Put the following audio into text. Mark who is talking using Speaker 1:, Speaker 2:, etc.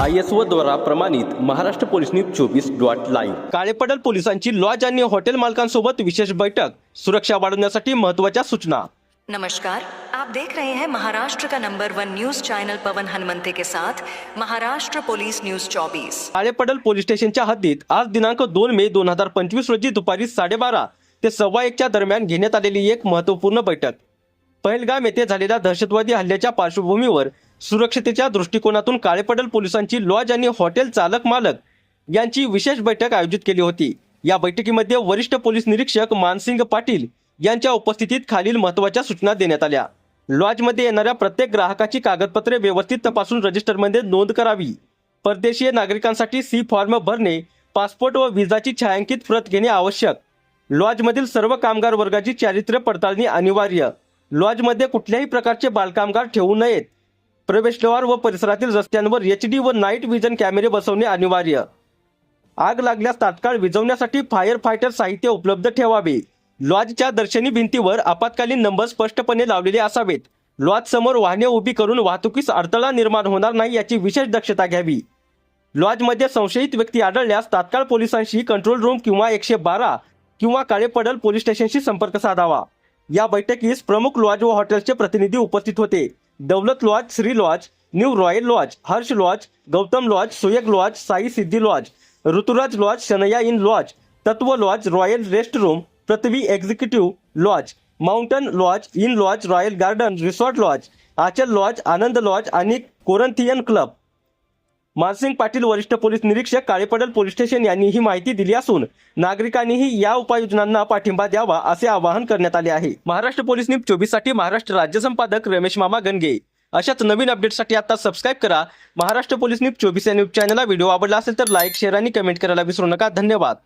Speaker 1: I S O द्वारा प्रमाणित Maharashtra police news चोवीस डॉट लाईव्ह. काळेपडल पोलिसांची लॉज आणि हॉटेल मालकांसोबत विशेष बैठक. सुरक्षा वाढवण्यासाठी महत्त्वाच्या सूचना.
Speaker 2: नमस्कार. आप देख रहे हैं महाराष्ट्र का number one news channel Pawan Hanumante के साथ Maharashtra police news 24
Speaker 1: Kalepadal police स्टेशनच्या हद्दीत आज दिनांक दोन मे दोन हजार पंचवीस रोजी दुपारी साडेबारा ते सव्वा एकच्या दरम्यान घेण्यात आलेली एक महत्त्वपूर्ण बैठक. पहलगाम येथे झालेल्या दहशतवादी हल्ल्याच्या पार्श्वभूमीवर सुरक्षतेच्या दृष्टिकोनातून काळेपडल पोलिसांची लॉज आणि हॉटेल चालक मालक यांची विशेष बैठक आयोजित केली होती. या बैठकीमध्ये वरिष्ठ पोलीस निरीक्षक मानसिंग पाटील यांच्या उपस्थितीत खालील महत्त्वाच्या सूचना देण्यात आल्या. लॉजमध्ये येणाऱ्या प्रत्येक ग्राहकाची कागदपत्रे व्यवस्थित तपासून रजिस्टरमध्ये नोंद करावी. परदेशीय नागरिकांसाठी सी फॉर्म भरणे पासपोर्ट व विजाची छायांकित प्रत घेणे आवश्यक. लॉजमधील सर्व कामगार वर्गाची चारित्र्य पडताळणी अनिवार्य. लॉजमध्ये कुठल्याही प्रकारचे बालकामगार ठेवू नयेत. प्रवेशद्वार व परिसरातील रस्त्यांवर एच डी व नाईट विजन कॅमेरे बसवणे अनिवार्य. आग लागल्यास तात्काळ विझवण्यासाठी फायर फायटर साहित्य उपलब्ध ठेवावे. लॉजच्या दर्शनी भिंतीवर आपत्कालीन नंबर स्पष्टपणे लावलेले असावेत. लॉज समोर वाहने उभी करून वाहतुकीस अडथळा निर्माण होणार नाही याची विशेष दक्षता घ्यावी. लॉजमध्ये संशयित व्यक्ती आढळल्यास तात्काळ पोलिसांशी कंट्रोल रूम किंवा एकशे बारा किंवा काळेपडल पोलीस स्टेशनशी संपर्क साधावा. या बैठकीस प्रमुख लॉज व हॉटेल्सचे प्रतिनिधी उपस्थित होते. Daulat lodge Shri lodge new royal lodge Harsh lodge Gautam lodge Suyag lodge Sai Siddhi lodge Rituraj lodge Shanaya inn lodge Tatva lodge royal rest room Prithvi executive lodge mountain lodge inn lodge royal garden resort lodge Aachal lodge Anand lodge आणि Corinthian club. Mansingh Patil वरिष्ठ police निरीक्षक काळेपडल police station यांनी ही माहिती दिली असून नागरिकांनीही या उपाययोजनांना पाठिंबा द्यावा असे आवाहन करण्यात आले आहे. महाराष्ट्र पोलीस न्यूज चोवीससाठी महाराष्ट्र राज्य संपादक रमेश मामा गणगे अशाच नवीन अपडेटसाठी आता सबस्क्राईब करा. महाराष्ट्र पोलीस न्यूज चोवीस या न्यूज चॅनलला व्हिडिओ आवडला असेल तर लाईक शेअर आणि कमेंट करायला विसरू नका. धन्यवाद.